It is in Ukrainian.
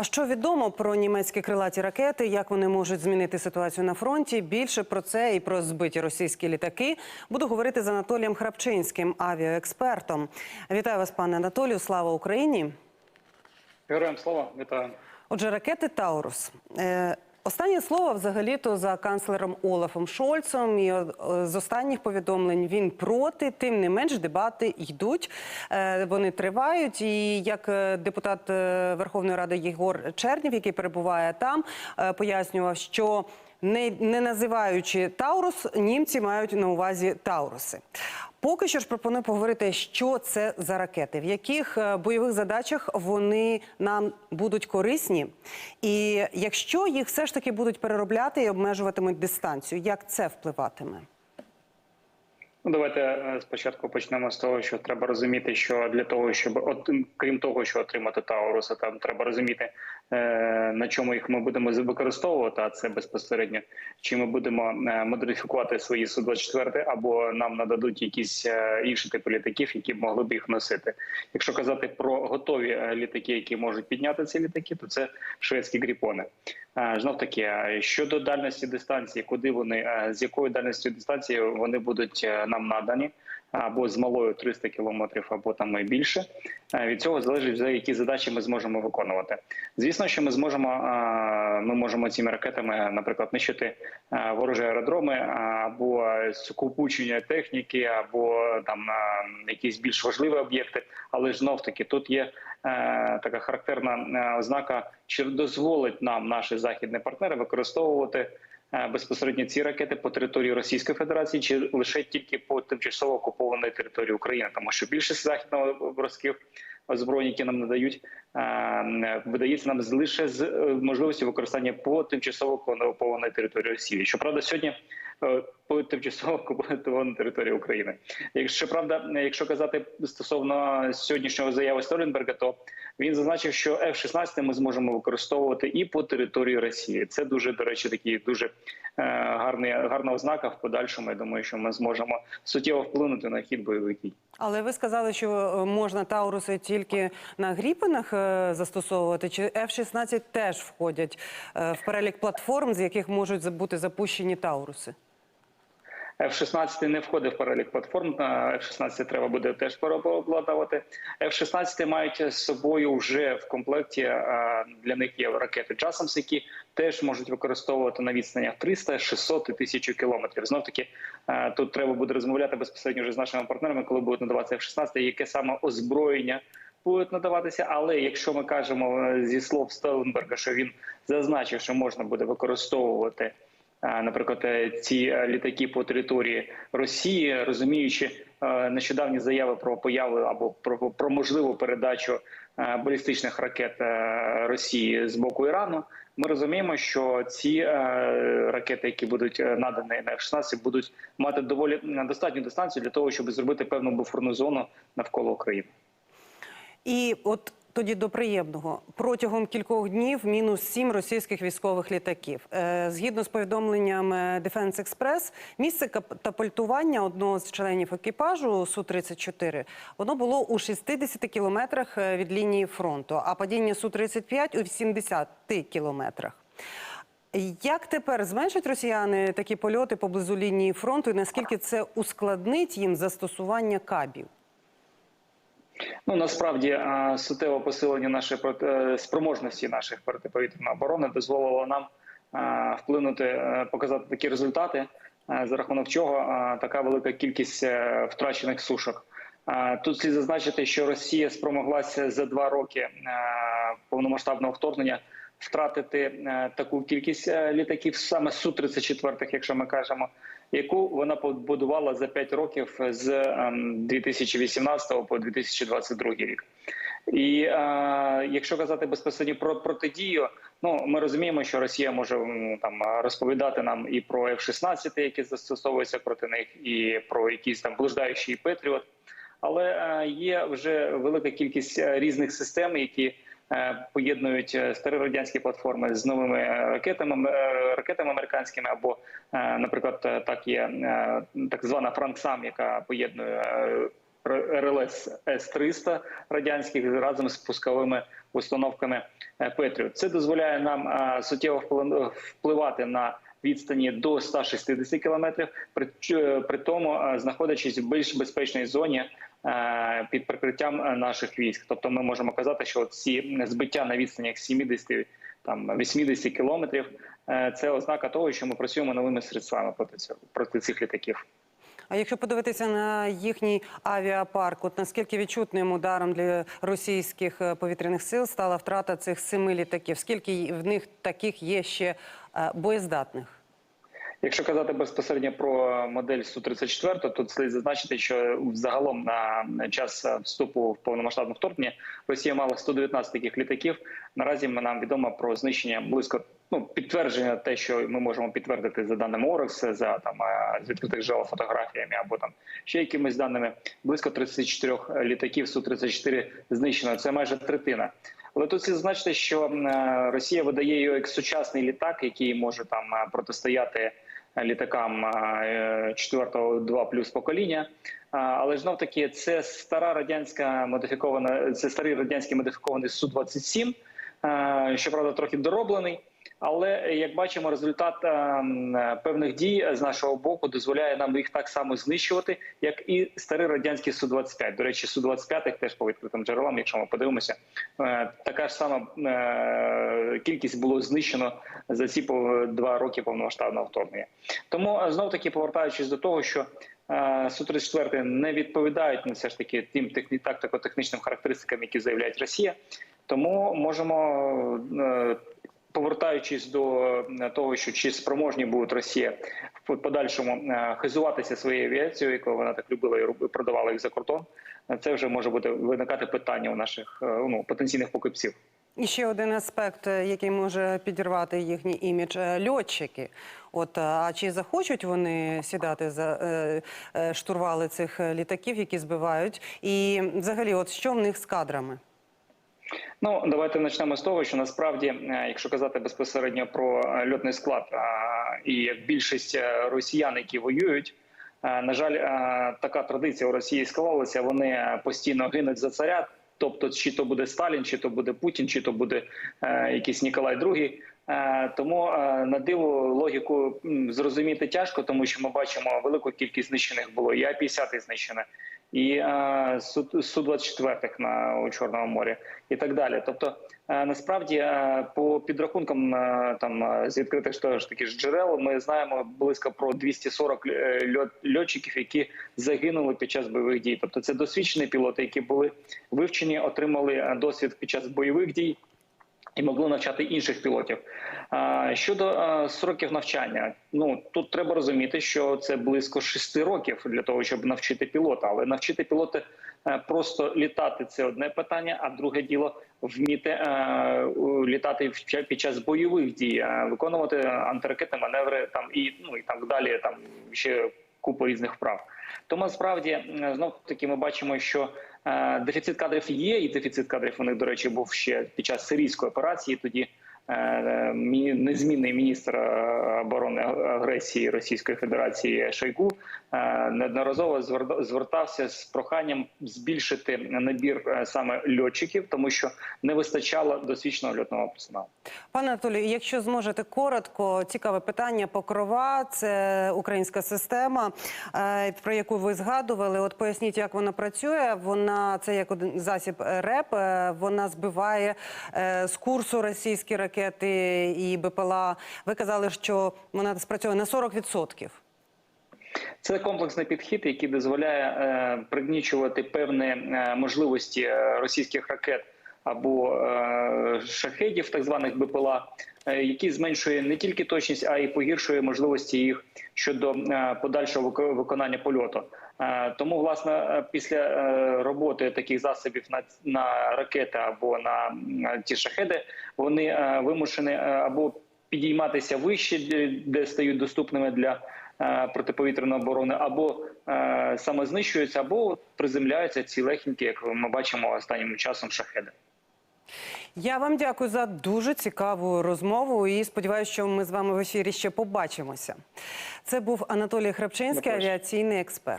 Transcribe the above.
А що відомо про німецькі крилаті ракети? Як вони можуть змінити ситуацію на фронті? Більше про це і про збиті російські літаки буду говорити з Анатолієм Храпчинським, авіаекспертом. Вітаю вас, пане Анатолію. Слава Україні! Героям слава, вітаю. Отже, ракети Таурус. Останнє слово взагалі-то за канцлером Олафом Шольцом. І е, з останніх повідомлень він проти. Тим не менш, дебати йдуть. Е, Вони тривають. І як е, депутат Верховної Ради Єгор Чернів, який перебуває там, пояснював, що не, не називаючи Таурус, німці мають на увазі Тауруси. Поки що ж пропоную поговорити, що це за ракети, в яких е, бойових задачах вони нам будуть корисні, і якщо їх все ж таки будуть переробляти і обмежуватимуть дистанцію, як це впливатиме? Ну, давайте е, спочатку почнемо з того, що треба розуміти, що для того, щоб от крім того, що отримати Тауруса, там треба розуміти е, на чому їх ми будемо використовувати. А це безпосередньо чи ми будемо е, модифікувати свої су 24 або нам нададуть якісь е, інші типи літаків, які б могли б їх носити. Якщо казати про готові літаки, які можуть підняти ці літаки, то це шведські гріпони. Знов таки щодо дальності дистанції, куди вони з якою дальністю дистанції вони будуть нам надані. Або з малою 300 кілометрів, або там і більше. Е, Від цього залежить за які задачі ми зможемо виконувати. Звісно, що ми зможемо е, ми можемо цими ракетами, наприклад, нищити е, ворожі аеродроми, або скупучення техніки, або там якісь більш важливі об'єкти. Але знов таки тут є така характерна ознака, що дозволить нам наші західні партнери використовувати безпосередньо ці ракети по території Російської Федерації, чи лише тільки по тимчасово окупованій території України, тому що більшість західного бросків озброєнь, які нам надають, е, видається нам лише з можливості використання по тимчасово окупованій території Росії. Щоправда, сьогодні е, тимчасово окупованій території України. Якщо правда, якщо казати стосовно сьогоднішнього заяви Столенберга, то він зазначив, що F-16 ми зможемо використовувати і по території Росії. Це дуже до речі, такий дуже е, гарний гарна ознака. В подальшому я думаю, що ми зможемо суттєво вплинути на хід бойових дій. Але ви сказали, що е, можна Тауруси тільки на гріпенах е, застосовувати, чи F-16 теж входять е, в перелік платформ, з яких можуть бути запущені Тауруси? F-16 не входить в перелік платформ. на F-16 треба буде теж переобладнувати. F-16 мають з собою вже в комплекті. е, Для них є ракети JASAMS, які теж можуть використовувати на відстанях 300, 600 і 1000 кілометрів. Знов таки е, тут треба буде розмовляти безпосередньо вже з нашими партнерами, коли будуть надаватися F-16, яке саме озброєння. Будуть надаватися, але якщо ми кажемо е, зі слов Стелленберга, що він зазначив, що можна буде використовувати наприклад, е, ці е, літаки по території Росії, розуміючи е, нещодавні заяви про появу або про, про можливу передачу балістичних ракет Росії з боку Ірану, ми розуміємо, що ці ракети, які будуть надані на F-16, будуть мати доволі достатню дистанцію для того, щоб зробити певну буферну зону навколо України. І от тоді до приємного протягом кількох днів мінус сім російських військових літаків. Е, згідно з повідомленням е, Defense Express, місце катапультування одного з членів екіпажу су 34 воно було у 60 кілометрах е, від лінії фронту, а падіння су 35 у 80 кілометрах. Як тепер зменшать росіяни такі польоти поблизу лінії фронту, і наскільки це ускладнить їм застосування кабів? Ну насправді суттєво посилення нашої е, спроможності наших протиповітряної оборони дозволило нам вплинути, е, показати такі результати, е, за рахунок чого така велика кількість втрачених сушок. Тут слід зазначити, що Росія спромоглася за два роки повномасштабного вторгнення втратити е, таку кількість е, літаків, саме су 34 якщо ми кажемо, яку вона побудувала за 5 років з ем, 2018 по 2022 рік. І е, якщо казати безпосередньо про протидію, ну ми розуміємо, що Росія може там розповідати нам і про F-16, які застосовуються проти них, і про якісь там блуждаючий Петріот. Але е, є вже велика кількість різних систем, які поєднують е, старі радянські платформи з новими е, ракетами, е, ракетами американськими, або, е, наприклад, е, так є е, так звана Франксам, яка поєднує е, РЛС С-300 радянських разом з пусковими установками Петрю. Це дозволяє нам е, суттєво впливати на відстані до 160 кілометрів, при, при тому е, знаходячись в більш безпечній зоні е, під прикриттям е, наших військ. Тобто, ми можемо казати, що ці збиття на відстанях 70 там 80 кілометрів це ознака того, що ми працюємо новими средствами проти цього проти цих літаків. А якщо подивитися на їхній авіапарк, от наскільки відчутним ударом для російських е, повітряних сил стала втрата цих семи літаків? Скільки в них таких є ще е, боєздатних? Якщо казати безпосередньо про модель су 34 то слід зазначити, що загалом на час вступу в повномасштабне вторгнення Росія мала 119 таких літаків. Наразі нам відомо про знищення близько ну підтвердження, те, що ми можемо підтвердити за даними Орекс, за там е, з відкритих джерел фотографіями або там ще якимись даними. Близько 34 літаків су 34 знищено. Це майже третина. Але тут слід зазначити, що е, Росія видає його як сучасний літак, який може там е, протистояти літакам е, четвертого 2 плюс покоління. Але знов таки це стара радянська модифікована, це старий радянський модифікований су 27 щоправда, трохи дороблений. Але як бачимо, результат е, певних дій з нашого боку дозволяє нам їх так само знищувати, як і старий радянський су 25 До речі, су 25 теж по відкритим джерелам, якщо ми подивимося, е, така ж сама е, кількість було знищено за ці два роки повномасштабного вторгнення. Тому знов таки повертаючись до того, що су 34 не відповідають на все ж таки тим техні тактико-технічним характеристикам, які заявляє Росія. Тому можемо, е, повертаючись до е, того, що чи спроможні будуть Росія в подальшому е, хизуватися своєю авіацією, яку вона так любила і продавала їх за кордон, е, це вже може бути виникати питання у наших ну, потенційних покупців. І ще один аспект, який може підірвати їхній імідж льотчики. От а чи захочуть вони сідати за штурвали цих літаків, які збивають? І взагалі, от що в них з кадрами? Ну давайте почнемо з того, що насправді, е, якщо казати безпосередньо про е, льотний склад і як більшість е, росіян, які воюють, на жаль, така традиція у Росії склалася. Вони постійно гинуть за царя. Тобто, чи то буде Сталін, чи то буде Путін, чи то буде якийсь Ніколай II. Тому на диво логіку зрозуміти тяжко, тому що ми бачимо велику кількість знищених було. І А-50 знищено, і е, су, су 24 на у Чорному морі, і так далі. Тобто, е, насправді, е, по підрахункам там з відкритих ж таки ж джерел, ми знаємо близько про 240 е, льот, льотчиків, які загинули під час бойових дій. Тобто, це досвідчені пілоти, які були вивчені, отримали досвід під час бойових дій. І могли навчати інших пілотів. Щодо сроків навчання, ну тут треба розуміти, що це близько шести років для того, щоб навчити пілота. Але навчити пілота е, просто літати це одне питання, а друге діло вміти е, літати під час бойових дій, виконувати антиракетні маневри там і ну і так далі. Там ще купа різних вправ. Тому насправді знов таки ми бачимо, що е, дефіцит кадрів є, і дефіцит кадрів у них, до речі, був ще під час сирійської операції. Тоді незмінний міністр е, оборони агресії Російської Федерації Шойгу е, неодноразово звер- звертався з проханням збільшити набір е, саме льотчиків, тому що не вистачало досвідченого льотного персоналу. Пане Анатолію, якщо зможете коротко, цікаве питання. Покрова це українська система, е, про яку ви згадували. От поясніть, як вона працює. Вона це як один засіб е, РЕП. е, Вона збиває е, з курсу російські ракети і БПЛА. Ви казали, що вона спрацьовує на 40%. Це комплексний підхід, який дозволяє е, пригнічувати певні е, можливості е, російських ракет або шахедів, так званих БПЛА, е, які зменшує не тільки точність, а й погіршує можливості їх щодо подальшого виконання польоту. Е, Тому, власне, е, після е, роботи таких засобів на, на ракети або на ті шахеди, вони вимушені або підійматися вище, де- стають доступними для протиповітряної оборони, або е, саме знищуються, або приземляються цілехенькі, як ми бачимо останнім часом шахеди. Я вам дякую за дуже цікаву розмову і сподіваюся, що ми з вами в ефірі ще побачимося. Це був Анатолій Храпчинський, авіаційний експерт.